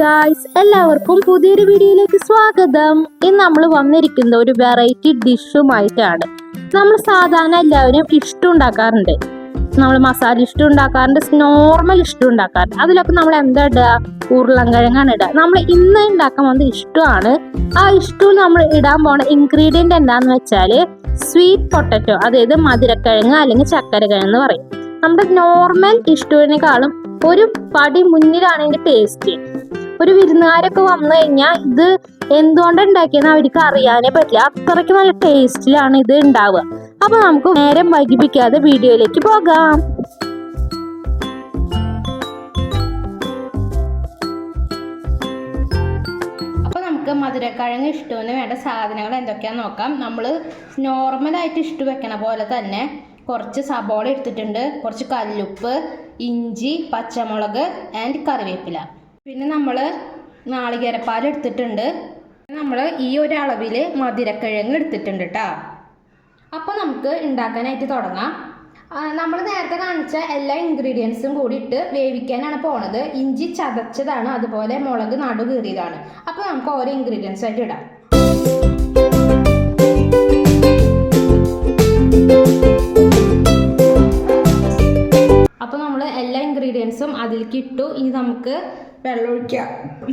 Guys എല്ലാവർക്കും പുതിയൊരു വീഡിയോയിലേക്ക് സ്വാഗതം. ഇന്ന് നമ്മൾ വന്നിരിക്കുന്ന ഒരു വെറൈറ്റി ഡിഷുമായിട്ടാണ് നമ്മൾ സാധാരണ എല്ലാവരും ഇഷ്ടം ഉണ്ടാക്കാറുണ്ട് നമ്മൾ മസാല ഇഷ്ടം ഉണ്ടാക്കാറുണ്ട് നോർമൽ ഇഷ്ടം ഉണ്ടാക്കാറുണ്ട്. അതിലൊക്കെ നമ്മൾ എന്താ ഇടുക ഉരുളൻകിഴങ്ങാണ് ഇടുക നമ്മൾ ഇന്ന് ഉണ്ടാക്കാൻ വന്നത് ഇഷ്ടമാണ്. ആ ഇഷ്ടവും നമ്മൾ ഇടാൻ പോണ ഇൻഗ്രീഡിയന്റ് എന്താന്ന് വെച്ചാൽ സ്വീറ്റ് പൊട്ടറ്റോ അതായത് മധുരക്കിഴങ്ങ് അല്ലെങ്കിൽ ചക്കരക്കിഴങ്ങ് എന്ന് പറയും. നമ്മുടെ നോർമൽ ഇഷ്ടവിനേക്കാളും ഒരു പടി മുന്നിലാണ് ഇതിന്റെ ടേസ്റ്റ് ഒരു വിരുന്നുകാരൊക്കെ വന്നു കഴിഞ്ഞാൽ ഇത് എന്തുകൊണ്ട് ഉണ്ടാക്കിയെന്ന് അവർക്ക് അറിയാനേ പറ്റില്ല. അത്രയ്ക്ക് നല്ല ടേസ്റ്റിലാണ് ഇത് ഉണ്ടാവുക. അപ്പൊ നമുക്ക് നേരം വൈകിപ്പിക്കാതെ വീഡിയോയിലേക്ക് പോകാം. നമുക്ക് മധുരക്കിഴങ്ങ് ഇഷ്ടുവിന് വേണ്ട സാധനങ്ങൾ എന്തൊക്കെയാണെന്ന് നോക്കാം. നമ്മൾ നോർമലായിട്ട് ഇഷ്ടു വെക്കണ പോലെ തന്നെ കുറച്ച് സബോള എടുത്തിട്ടുണ്ട്. കുറച്ച് കല്ലുപ്പ് ഇഞ്ചി പച്ചമുളക് ആൻഡ് കറിവേപ്പില. പിന്നെ നമ്മൾ നാളികേരപ്പാൽ എടുത്തിട്ടുണ്ട്. നമ്മൾ ഈ ഒരു അളവിൽ മധുരക്കിഴങ്ങ് എടുത്തിട്ടുണ്ട് കേട്ടോ അപ്പോൾ നമുക്ക് ഉണ്ടാക്കാനായിട്ട് തുടങ്ങാം. നമ്മൾ നേരത്തെ കാണിച്ച എല്ലാ ഇൻഗ്രീഡിയൻസും കൂടി ഇട്ട് വേവിക്കാനാണ് പോണത്. ഇഞ്ചി ചതച്ചതാണ് അതുപോലെ മുളക് നടു കീറിയതാണ് അപ്പോൾ നമുക്ക് ഓരോ ഇൻഗ്രീഡിയൻസ് ആയിട്ട് ഇടാം. അപ്പോൾ നമ്മൾ എല്ലാ ഇൻഗ്രീഡിയൻസും അതിലേക്ക് ഇട്ടു. ഇനി നമുക്ക് വെള്ളം ഒഴിക്കാം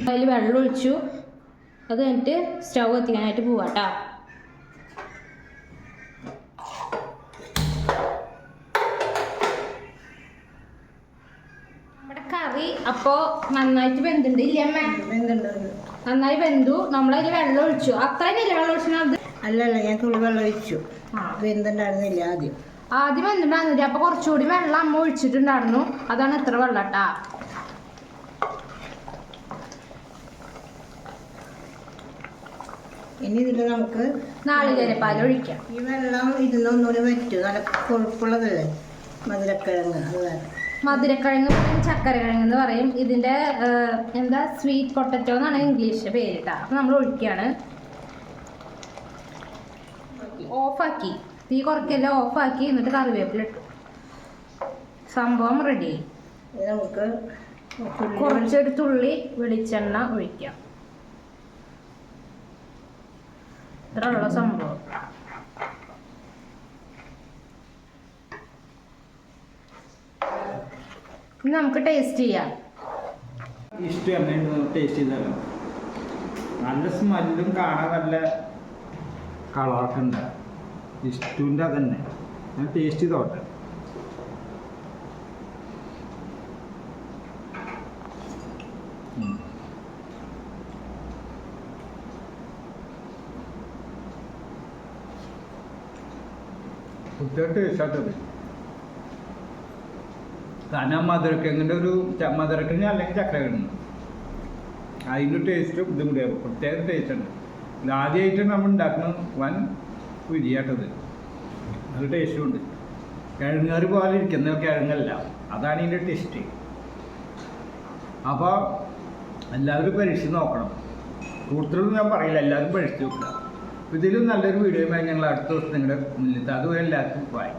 അതിൽ വെള്ളം ഒഴിച്ചു അത് കഴിഞ്ഞിട്ട് സ്റ്റൗ എത്തിക്കാനായിട്ട് പോവാട്ടോ. നമ്മുടെ കറി അപ്പോ നന്നായിട്ട് വെന്തുണ്ട് ഇല്ലേ അമ്മ? നന്നായി വെന്തു. നമ്മളതിൽ വെള്ളം ഒഴിച്ചു അത്രയും വെള്ളം ഒഴിച്ചാൽ അത്? അല്ല ഞാൻ തുള്ളി വെള്ളം ഒഴിച്ചു. വെന്തുണ്ടായിരുന്നില്ല ആദ്യം. ആദ്യം വെന്തുണ്ടായിരുന്നില്ല അപ്പൊ കുറച്ചുകൂടി വെള്ളം അമ്മ ഒഴിച്ചിട്ടുണ്ടായിരുന്നു. അതാണ് ഇത്ര വെള്ളം കേട്ടാ ഇനി ഇതിൽ നമുക്ക് നാളികേരപ്പാൽ ഒഴിക്കാം. ഈ വെള്ളം ഇരുന്നൊന്നൂടെ വറ്റും. നല്ല കൊഴുപ്പുള്ളതല്ലേ? മധുരക്കിഴങ്ങ് അതുപോലെ. മധുരക്കിഴങ്ങ് പറയും ചക്കരക്കിഴങ്ങ് എന്ന് പറയും. ഇതിന്റെ എന്താ സ്വീറ്റ് പൊട്ടറ്റോ എന്നാണ് ഇംഗ്ലീഷ് പേര് കേട്ടാ അപ്പൊ നമ്മൾ ഒഴിക്കുകയാണ് ഓഫാക്കി. തീ കുറയ്ക്കല്ല ഓഫാക്കി. എന്നിട്ട് കറിവേപ്പില ഇട്ടു. സംഭവം റെഡി നമുക്ക് കുറച്ചൊരു തുള്ളി വെളിച്ചെണ്ണ ഒഴിക്കാം. ഇത്രയുള്ള സംഭവം. ഇനി നമുക്ക് ടേസ്റ്റ് ചെയ്യാം. ഇഷ്ടം ടേസ്റ്റ് ചെയ്താലോ നല്ല സ്മെല്ലും കാണാൻ നല്ല കളറൊക്കെ ഉണ്ട്. ഇഷ്ടൂന്റെ അതന്നെ. ഞാൻ ടേസ്റ്റ് ചെയ്തോട്ടെ. ഉം. ടേസ്റ്റ് ആട്ടത് കാരണം മധുരക്കിഴങ്ങിന്റെ ഒരു മധുരക്കിഴങ്ങ് അല്ലെങ്കിൽ ചക്കരക്കിഴങ്ങ് അതിന്റെ ടേസ്റ്റ് ഇതും പ്രത്യേക ടേസ്റ്റ് ഉണ്ട് ഇത് ആദ്യമായിട്ട് നമ്മൾ ഉണ്ടാക്കുന്ന വൻ വിരിയാട്ടത് നല്ല ടേസ്റ്റും ഉണ്ട്. കിഴങ്ങേറി പോലെ ഇരിക്കുന്ന കിഴങ്ങല്ല. അതാണ് ഇതിന്റെ ടേസ്റ്റ് അപ്പോൾ എല്ലാവരും പരീക്ഷിച്ച് നോക്കണം. കൂടുതലൊന്നും ഞാൻ പറയില്ല. എല്ലാവരും പരീക്ഷിച്ച് നോക്കുക. ഇതിലും നല്ലൊരു വീഡിയോയുമായി ഞങ്ങൾ അടുത്ത ദിവസം നിങ്ങളുടെ മുന്നിൽ അതുവരെ എല്ലാവർക്കും ബൈ